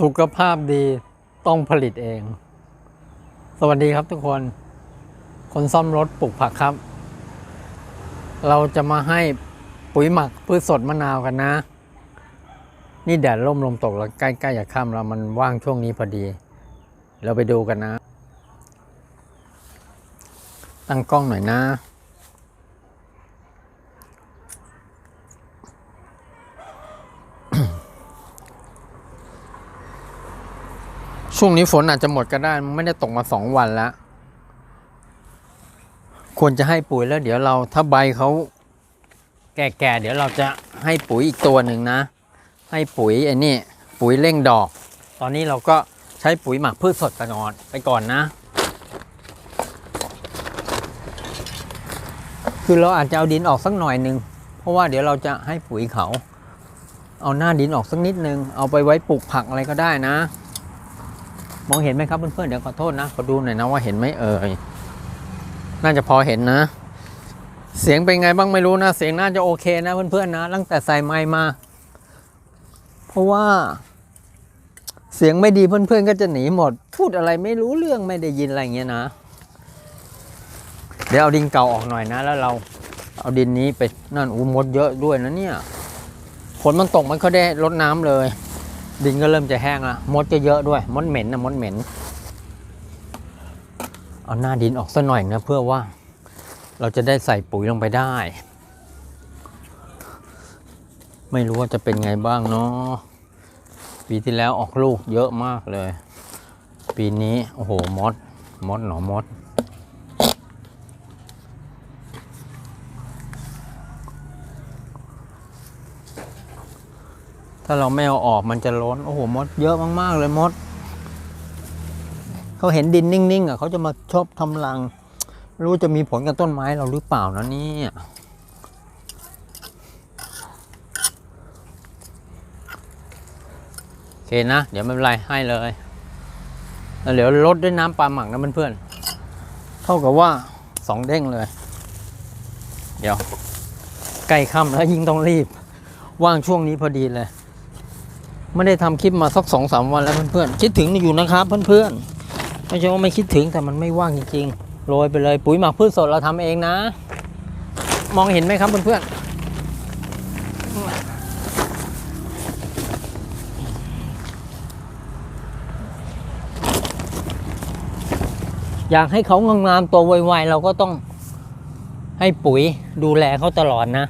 สุขภาพดีต้องผลิตเอง สวัสดีครับทุกคน คนซ่อมรถปลูกผักครับ เราจะมาให้ปุ๋ยหมักพืชสดมะนาวกันนะ นี่แดดร่มลมตกแล้วใกล้ๆจะค่ำแล้วมันว่างช่วงนี้พอดี เราไปดูกันนะ ตั้งกล้องหน่อยนะ ช่วงนี้ฝนอาจจะหมดก็ได้ไม่ได้ตกมาสองวันแล้ว ควรจะให้ปุ๋ยแล้ว เดี๋ยวเราถ้าใบเขาแก่ๆเดี๋ยวเราจะให้ปุ๋ยอีกตัวหนึ่งนะ ให้ปุ๋ยไอ้นี่ปุ๋ยเร่งดอก ตอนนี้เราก็ใช้ปุ๋ยหมักพืชสดไปก่อนไปก่อนนะ คือเราอาจจะเอาดินออกสักหน่อยหนึ่งเพราะว่าเดี๋ยวเราจะให้ปุ๋ยเขา เอาหน้าดินออกสักนิดนึงเอาไปไว้ปลูกผักอะไรก็ได้นะ มองเห็นไหมครับเพื่อนๆเดี๋ยวขอโทษนะขอดูหน่อยนะว่าเห็นไหมเอ่ยน่าจะพอเห็นนะ เสียงเป็นไงบ้างไม่รู้นะ เสียงน่าจะโอเคนะเพื่อนๆนะตั้งแต่ใส่ไมค์มา เพราะว่า เสียงไม่ดีเพื่อนๆก็จะหนีหมด พูดอะไรไม่รู้เรื่องไม่ได้ยินอะไรเงี้ยนะ เดี๋ยวเอาดินเก่าออกหน่อยนะ แล้วเราเอาดินนี้ไปนั่นอู้มดเยอะด้วยนะเนี่ยฝนมันตกมันก็ได้ลดน้ำเลย ดินก็เริ่มจะแห้งละมดจะเยอะด้วย มดเหม็นนะมดเหม็น เอาหน้าดินออกสักหน่อยนะเพื่อว่าเราจะได้ใส่ปุ๋ยลงไปได้ ไม่รู้ว่าจะเป็นไงบ้างเนาะปีที่แล้วออกลูกเยอะมากเลย ปีนี้ โอ้โหมด มดหนอมด ถ้าเราไม่เอาออกมันจะล้น โอ้โห มดเยอะมาก ๆ เลยมด เขาเห็นดินนิ่งๆอะเขาจะมาชอบทำรัง รู้จะมีผลกับต้นไม้เราหรือเปล่านะนี่โอเคนะ เดี๋ยวไม่เป็นไรให้เลยแล้วเดี๋ยวลดด้วยน้ำปลาหมักนะเพื่อนๆ เท่ากับว่าสองเด้งเลย เดี๋ยวใกล้ค่ำแล้วยิ่งต้องรีบ ว่างช่วงนี้พอดีเลย ไม่ได้ทำคลิปมาสักสองสามวันแล้วเพื่อนๆคิดถึงอยู่นะครับเพื่อนๆไม่ใช่ว่าไม่คิดถึงแต่มันไม่ว่างจริงๆโรยไปเลยปุ๋ยหมักพืชสดเราทำเองนะ มองเห็นไหมครับเพื่อนๆอยากให้เขางามๆตัวไวๆเราก็ต้องให้ปุ๋ยดูแลเขาตลอดนะ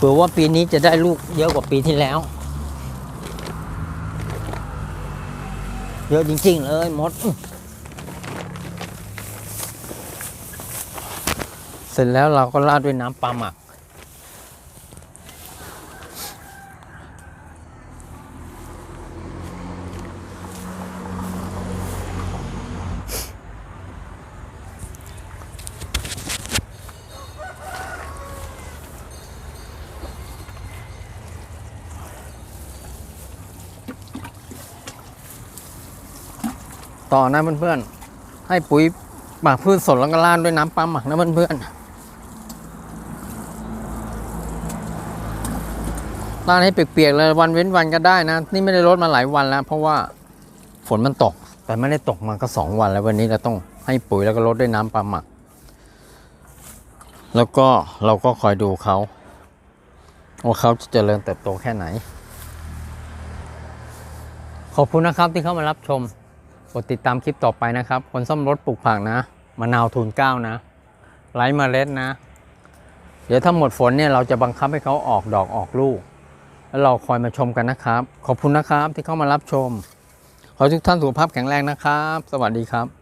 เผื่อว่าปีนี้จะได้ลูกเยอะกว่าปีที่แล้ว เยอะจริงๆเลยมด เสร็จแล้วเราก็ราดด้วยน้ำปลาหมัก ต่อนะเพื่อนๆ ให้ปุ๋ยหมักพืชสดแล้วก็ราดด้วยน้ำปลาหมักนะเพื่อนๆราดให้เปียกๆเลยวันเว้นวันก็ได้นะ นี่ไม่ได้ลดมาหลายวันแล้ว เพราะว่าฝนมันตก แต่ไม่ได้ตกมาก็สองวันแล้ววันนี้เราต้องให้ปุ๋ยแล้วก็ลดด้วยน้ำปลาหมัก แล้วก็เราก็คอยดูเขาว่าเขาจะเจริญเติบโตแค่ไหน ขอบคุณนะครับที่เข้ามารับชม กดติดตามคลิปต่อไปนะครับ คนซ่อมรถปลูกผักนะมะนาวทูนเก้านะไร้เมล็ดนะ เดี๋ยวถ้าหมดฝนเนี่ยเราจะบังคับให้เขาออกดอกออกลูก แล้วเราคอยมาชมกันนะครับ ขอบคุณนะครับที่เข้ามารับชม ขอทุกท่านสุขภาพแข็งแรงนะครับ สวัสดีครับ